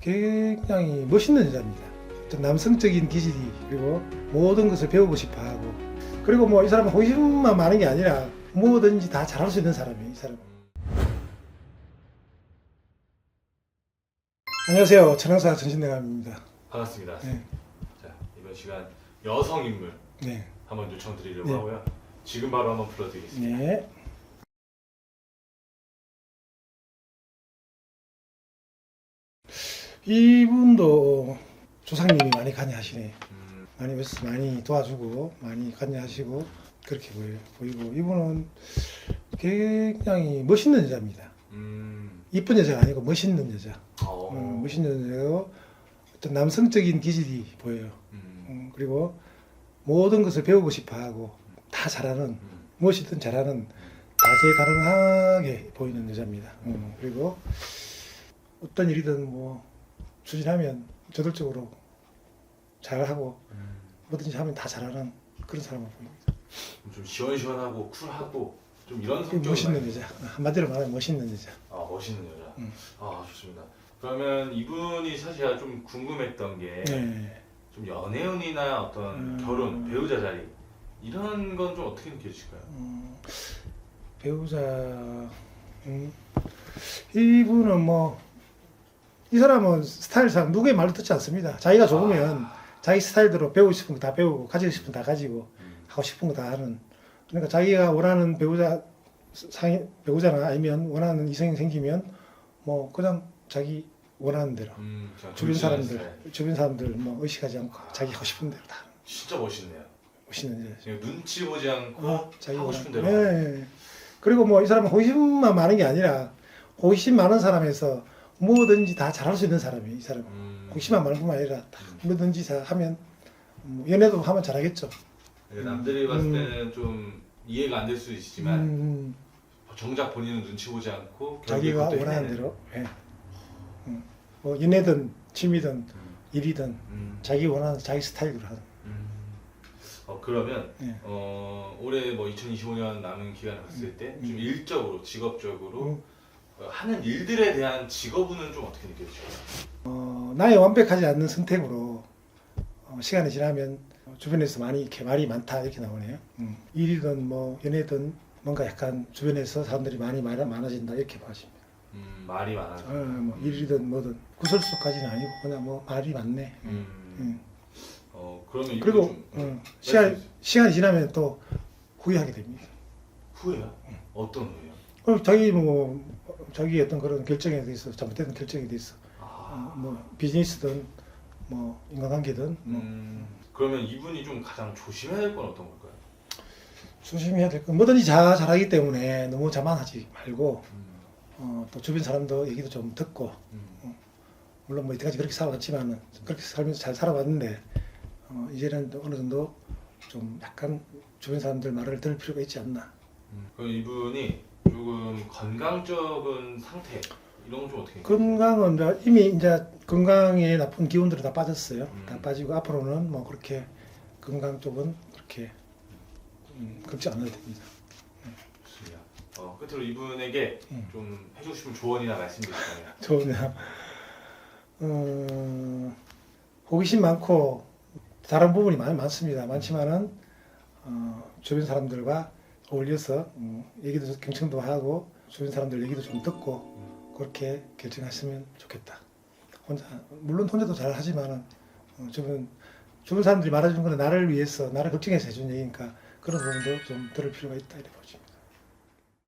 굉장히 멋있는 여자입니다. 좀 남성적인 기질이 그리고 모든 것을 배우고 싶어 하고 그리고 뭐 이 사람은 호기심만 많은 게 아니라 뭐든지 다 잘할 수 있는 사람이에요. 이 사람. 안녕하세요. 천황사 전신대감입니다. 반갑습니다. 네, 자 이번 시간 여성 인물 네, 한번 요청드리려고 네. 하고요. 지금 바로 한번 불러드리겠습니다. 네. 이분도 조상님이 많이 관여하시네. 음, 많이 오셔서 많이 도와주고 많이 관여하시고 그렇게 보여, 보이고 이분은 굉장히 멋있는 여자입니다. 음, 이쁜 여자가 아니고 멋있는 여자. 어, 음, 멋있는 여자고 어떤 남성적인 기질이 보여요. 음, 음, 그리고 모든 것을 배우고 싶어하고 다 잘하는 음, 무엇이든 잘하는 다재다능하게 보이는 여자입니다. 음, 그리고 어떤 일이든 뭐 추진하면 저돌적으로 잘하고 음. 뭐든지 하면 다 잘하는 그런 사람을 보입니다. 좀 시원시원하고 쿨하고 좀 이런 성격 멋있는 여자. 한마디로 말하면 멋있는 여자. 아 멋있는 여자. 음. 아 좋습니다. 그러면 이분이 사실 제가 좀 궁금했던 게좀 네. 연애운이나 어떤 음. 결혼 배우자 자리 이런 건 좀 어떻게 느껴지실까요? 음, 배우자. 음, 이분은 뭐 이 사람은 스타일상 누구의 말도 듣지 않습니다. 자기가 좋으면 아, 자기 스타일대로 배우고 싶은 거 다 배우고 가지고 싶은 거 다 가지고 음, 하고 싶은 거 다 하는 그러니까 자기가 원하는 배우자 상이 배우자나 아니면 원하는 이성이 생기면 뭐 그냥 자기 원하는 대로 음, 주변 사람들 스타일. 주변 사람들 뭐 의식하지 않고 자기 하고 싶은 대로 다 진짜 멋있네요. 멋있는. 지금 눈치 보지 않고 어, 자기 하고 싶은 대로. 하는. 예. 그리고 뭐 이 사람은 호기심만 많은 게 아니라 호기심 많은 사람에서 뭐든지 다 잘할 수 있는 사람이에요. 이 사람. 은 음, 호기심만 많은 뿐만 아니라 다 뭐든지 다 하면 뭐 연애도 하면 잘하겠죠. 그러니까 남들이 봤을 음. 때는 좀 이해가 안 될 수 있지만 음, 정작 본인은 눈치 보지 않고 자기가 결국에 그것도 원하는 해내는. 대로. 예. 음, 뭐 연애든 취미든 음, 일이든 음, 자기 원하는 자기 스타일로 하는. 음. 어 그러면 예. 어 올해 뭐 2025년 남은 기간을 봤을 때 좀 음. 일적으로 직업적으로 음. 어, 하는 일들에 대한 직업은 좀 어떻게 느껴지세요? 어, 나의 완벽하지 않는 선택으로 어, 시간이 지나면 주변에서 많이 이렇게 말이 많다 이렇게 나오네요. 음. 일이든 뭐 연애든 뭔가 약간 주변에서 사람들이 많이 말 많아진다 이렇게 봐집니다. 음, 말이 많아. 어, 뭐 일이든 뭐든 구설수까지는 아니고 그냥 뭐 말이 많네. 음. 음. 어 그러면 이거 그리고 좀 어, 시간 말씀해주세요. 시간이 지나면 또 후회하게 됩니다. 후회요? 어떤 후회 요? 어, 자기 뭐 자기 어떤 그런 결정에 대해서 잘못된 결정에 대해서 어, 아, 뭐 비즈니스든 뭐 인간관계든 뭐 음, 그러면 이분이 좀 가장 조심해야 될 건 어떤 걸까요? 조심해야 될 건 뭐든지 잘 잘하기 때문에 너무 자만하지 말고 음, 어, 또 주변 사람도 얘기도 좀 듣고 음, 물론 뭐 이때까지 그렇게 살아왔지만은 그렇게 살면서 잘 살아왔는데 어, 이제는 또 어느 정도 좀 약간 주변 사람들 말을 들을 필요가 있지 않나. 음. 그럼 이분이 조금 건강적인 상태 이런 건 좀 어떻게? 건강은 이제 이미 이제 건강에 나쁜 기운들이 다 빠졌어요. 음. 다 빠지고 앞으로는 뭐 그렇게 건강 쪽은 그렇게 음, 안 해도 됩니다. 좋습니다. 어, 끝으로 이분에게 음. 좀 해주고 싶은 조언이나 말씀드리자면 좋으냐. 어, 호기심 많고 다른 부분이 많이 많습니다. 많지만은 어, 주변 사람들과 어울려서 음, 얘기도 좀 경청도 하고 주변 사람들 얘기도 좀 듣고 그렇게 결정했으면 좋겠다. 혼자 물론 혼자도 잘 하지만은 어, 주변 주변 사람들이 말해주는 거는 나를 위해서 나를 걱정해서 해준 얘기니까 그런 부분도 좀 들을 필요가 있다 이렇게 보십니다.